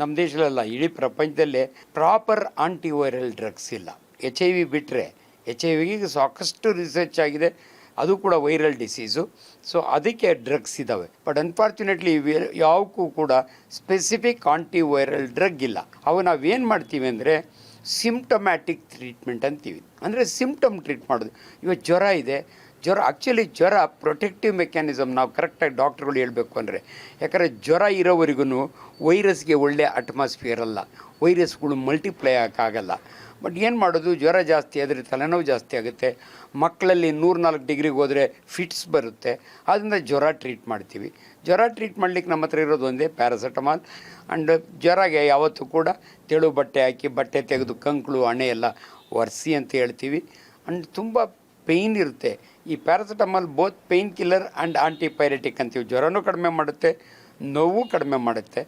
ನಮ್ಮ ದೇಶದಲ್ಲ ಇಡೀ ಪ್ರಪಂಚದಲ್ಲೇ ಪ್ರಾಪರ್ ಆಂಟಿವೈರಲ್ ಡ್ರಗ್ಸ್ ಇಲ್ಲ. ಎಚ್ ಐ ವಿ ಬಿಟ್ಟರೆ ಎಚ್ ಐ ವಿಗೆ ಸಾಕಷ್ಟು ರಿಸರ್ಚ್ ಆಗಿದೆ. ಅದು ಕೂಡ ವೈರಲ್ ಡಿಸೀಸು ಸೊ ಅದಕ್ಕೆ ಡ್ರಗ್ಸ್ ಇದ್ದಾವೆ ಬಟ್ ಅನ್ಫಾರ್ಚುನೇಟ್ಲಿ ಯಾವಕ್ಕೂ ಕೂಡ ಸ್ಪೆಸಿಫಿಕ್ ಆಂಟಿವೈರಲ್ ಡ್ರಗ್ ಇಲ್ಲ. ಅವು ನಾವೇನು ಮಾಡ್ತೀವಿ ಅಂದರೆ ಸಿಮ್ಟಮ್ಯಾಟಿಕ್ ಟ್ರೀಟ್ಮೆಂಟ್ ಅಂತೀವಿ. ಅಂದರೆ ಸಿಮ್ಟಮ್ ಟ್ರೀಟ್ ಮಾಡೋದು. ಇವಾಗ ಜ್ವರ ಇದೆ ಜ್ವರ ಆ್ಯಕ್ಚುಲಿ ಜ್ವರ ಪ್ರೊಟೆಕ್ಟಿವ್ ಮೆಕ್ಯಾನಿಸಮ್ ನಾವು ಕರೆಕ್ಟಾಗಿ ಡಾಕ್ಟ್ರುಗಳು ಹೇಳಬೇಕು ಅಂದರೆ, ಯಾಕಂದರೆ ಜ್ವರ ಇರೋವರೆಗೂ ವೈರಸ್ಗೆ ಒಳ್ಳೆಯ ಅಟ್ಮಾಸ್ಫಿಯರ್ ಅಲ್ಲ. ವೈರಸ್ಗಳು ಮಲ್ಟಿಪ್ಲೈ ಆಗೋಕ್ಕಾಗಲ್ಲ. ಬಟ್ ಏನು ಮಾಡೋದು? ಜ್ವರ ಜಾಸ್ತಿ ಆದರೆ ತಲೆನೋವು ಜಾಸ್ತಿ ಆಗುತ್ತೆ. ಮಕ್ಕಳಲ್ಲಿ ನೂರು ನಾಲ್ಕು ಡಿಗ್ರಿಗೆ ಹೋದರೆ ಫಿಟ್ಸ್ ಬರುತ್ತೆ. ಆದ್ದರಿಂದ ಜ್ವರ ಟ್ರೀಟ್ ಮಾಡ್ತೀವಿ. ಜ್ವರ ಟ್ರೀಟ್ ಮಾಡ್ಲಿಕ್ಕೆ ನಮ್ಮ ಹತ್ರ ಇರೋದು ಒಂದೇ ಪ್ಯಾರಾಸೆಟಮಾಲ್ ಆ್ಯಂಡ್ ಜ್ವರಗೆ ಯಾವತ್ತೂ ಕೂಡ ತೆಳು ಬಟ್ಟೆ ಹಾಕಿ ಬಟ್ಟೆ ತೆಗೆದು, ಕಂಕುಳು, ಹಣೆ ಎಲ್ಲ ಒರೆಸಿ ಅಂತ ಹೇಳ್ತೀವಿ. ಆ್ಯಂಡ್ ತುಂಬ ಪೇಯ್ನ್ ಇರುತ್ತೆ. ಈ paracetamol both painkiller and antipyretic ಅಂತೀವಿ. ಜ್ವರನೂ ಕಡಿಮೆ ಮಾಡುತ್ತೆ, ನೋವು ಕಡಿಮೆ ಮಾಡುತ್ತೆ.